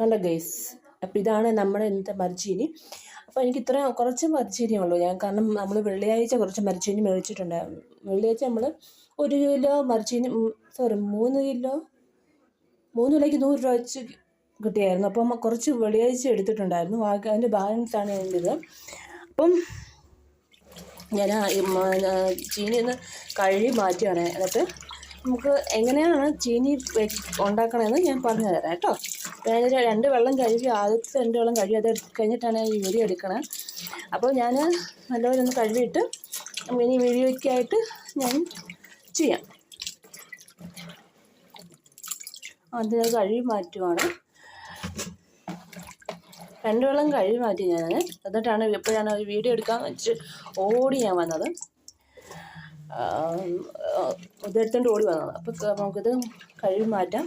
കണ്ട ഗൈസ് അപ്പോൾ ഇതാണ് നമ്മുടെ ഇന്നത്തെ മരച്ചീനി. അപ്പോൾ എനിക്ക് ഇത്ര കുറച്ച് മരച്ചീനിയേ ഉള്ളൂ ഞാൻ. കാരണം നമ്മൾ വെള്ളിയാഴ്ച കുറച്ച് മരച്ചീനി മേടിച്ചിട്ടുണ്ടായിരുന്നു വെള്ളിയാഴ്ച നമ്മൾ ഒരു കിലോ മരച്ചീനി സോറി മൂന്ന് കിലോ മൂന്ന് കിലോയ്ക്ക് നൂറ് രൂപ വെച്ച് കിട്ടിയായിരുന്നു. അപ്പം കുറച്ച് വെള്ളിയാഴ്ച എടുത്തിട്ടുണ്ടായിരുന്നു. ബാക്കി അതിന്റെ ബാലൻസാണ് എന്റെ ഇത് അപ്പം ഞാൻ ചീനി ഒന്ന് കഴുകി മാറ്റുകയാണ്. എന്നിട്ട് നമുക്ക് എങ്ങനെയാണ് ചീനി ഉണ്ടാക്കണമെന്ന് ഞാൻ പറഞ്ഞു തരാം കേട്ടോ. ഞാനൊരു രണ്ട് വെള്ളം കഴുകി ആദ്യത്തെ രണ്ട് വെള്ളം കഴുകി അത് കഴിഞ്ഞിട്ടാണ് ഈ വീഡിയോ എടുക്കണത് അപ്പോൾ ഞാൻ നല്ലപോലെ ഒന്ന് കഴുകിയിട്ട് ഇനി വീഡിയോയ്ക്കായിട്ട് ഞാൻ ചെയ്യാം. അത് കഴുകി മാറ്റുവാണ്. രണ്ട് വെള്ളം കഴുകി മാറ്റി ഞാൻ എന്നിട്ടാണ് എപ്പോഴാണ് വീഡിയോ എടുക്കാൻ വെച്ച് ഓടി ഞാൻ വന്നത്. ഇതെടുത്തോണ്ട് ഓടി വന്നത്. അപ്പോൾ നമുക്കിത് കഴുകി മാറ്റാം.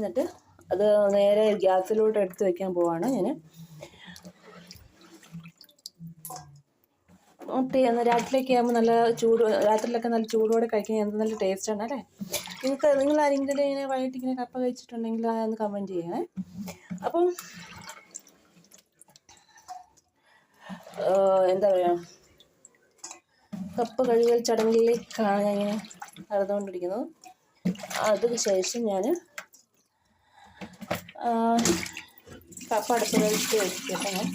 എന്നിട്ട് അത് നേരെ ഗ്യാസിലോട്ട് എടുത്ത് വെക്കാൻ പോവാണ് ഞാൻ രാത്രിയിലൊക്കെ ആകുമ്പോൾ നല്ല ചൂട് രാത്രിയിലൊക്കെ നല്ല ചൂടോടെ കഴിക്കാൻ എന്ത് നല്ല ആണ് അല്ലേ? നിങ്ങൾക്ക് നിങ്ങൾ ആരെങ്കിലും ഇങ്ങനെ വൈകിട്ട് ഇങ്ങനെ കപ്പ കഴിച്ചിട്ടുണ്ടെങ്കിൽ അതൊന്ന് കമന്റ് ചെയ്യണേ. അപ്പം എന്താ പറയുക കപ്പ കഴുകൽ ചടങ്ങിലേക്കാണ് ഞാൻ ഇങ്ങനെ നടന്നുകൊണ്ടിരിക്കുന്നത് അതിന് ശേഷം ഞാൻ കപ്പ അടുപ്പിലേക്ക് വെച്ചിട്ട് ഞാൻ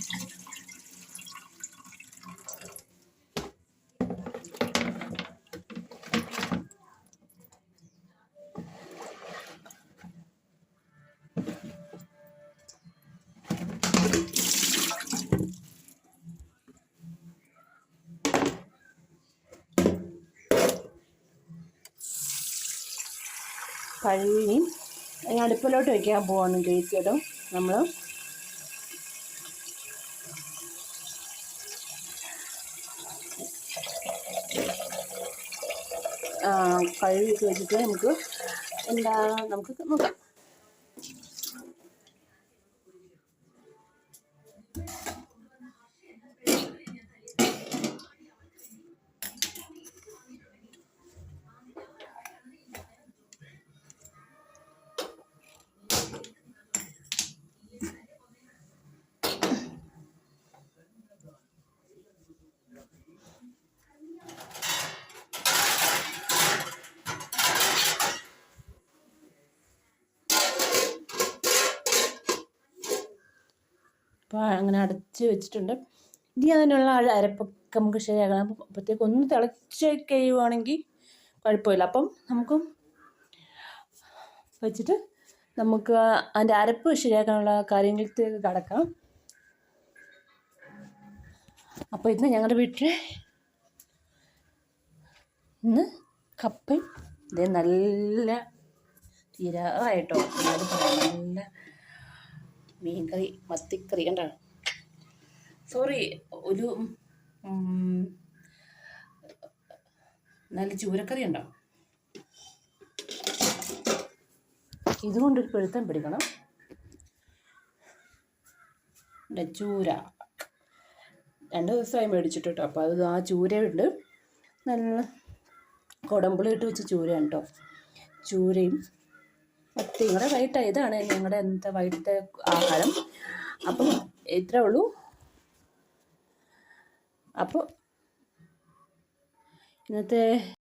കഴുകി അടുപ്പിലോട്ട് വയ്ക്കാൻ പോവാണ് ഗേറ്റിടും നമ്മൾ കഴുകി വെച്ചിട്ട് നമുക്ക് എന്താ നമുക്ക് നോക്കാം. അപ്പോൾ അങ്ങനെ അടച്ച് വെച്ചിട്ടുണ്ട്. ഇനി അതിനുള്ള അരപ്പൊക്കെ നമുക്ക് ശരിയാക്കണം അപ്പോഴത്തേക്ക് ഒന്ന് തിളച്ച് കഴിയുവാണെങ്കിൽ കുഴപ്പമില്ല. അപ്പം നമുക്ക് വെച്ചിട്ട് നമുക്ക് അതിന്റെ അരപ്പ് ശരിയാക്കാനുള്ള കാര്യങ്ങളിലേക്ക് കടക്കാം. അപ്പോൾ ഇന്ന് ഞങ്ങളുടെ വീട്ടിൽ ഇന്ന് കപ്പയും ഇത് നല്ല തീരാറായിട്ടോ. നല്ല മീൻകറി മത്തിക്കറി കണ്ടാണ്? സോറി ഒരു നല്ല ചൂരക്കറി ഉണ്ടോ? ഇതുകൊണ്ടൊരു പെഴുത്തം പിടിക്കണം. ചൂര. രണ്ട് ദിവസമായി മേടിച്ചിട്ട് കേട്ടോ അപ്പോൾ അത് ആ ചൂരയുണ്ട്. നല്ല കുടമ്പുളി ഇട്ട് വെച്ച ചൂരയാണ് കേട്ടോ ചൂരയും മത്തിയും നിങ്ങളുടെ വൈകിട്ട് ഇതാണ് ഞങ്ങളുടെ ഇന്നത്തെ വൈകിട്ടത്തെ ആഹാരം. അപ്പം ഇത്രേ ഉള്ളൂ. അപ്പോൾ ഇന്നത്തെ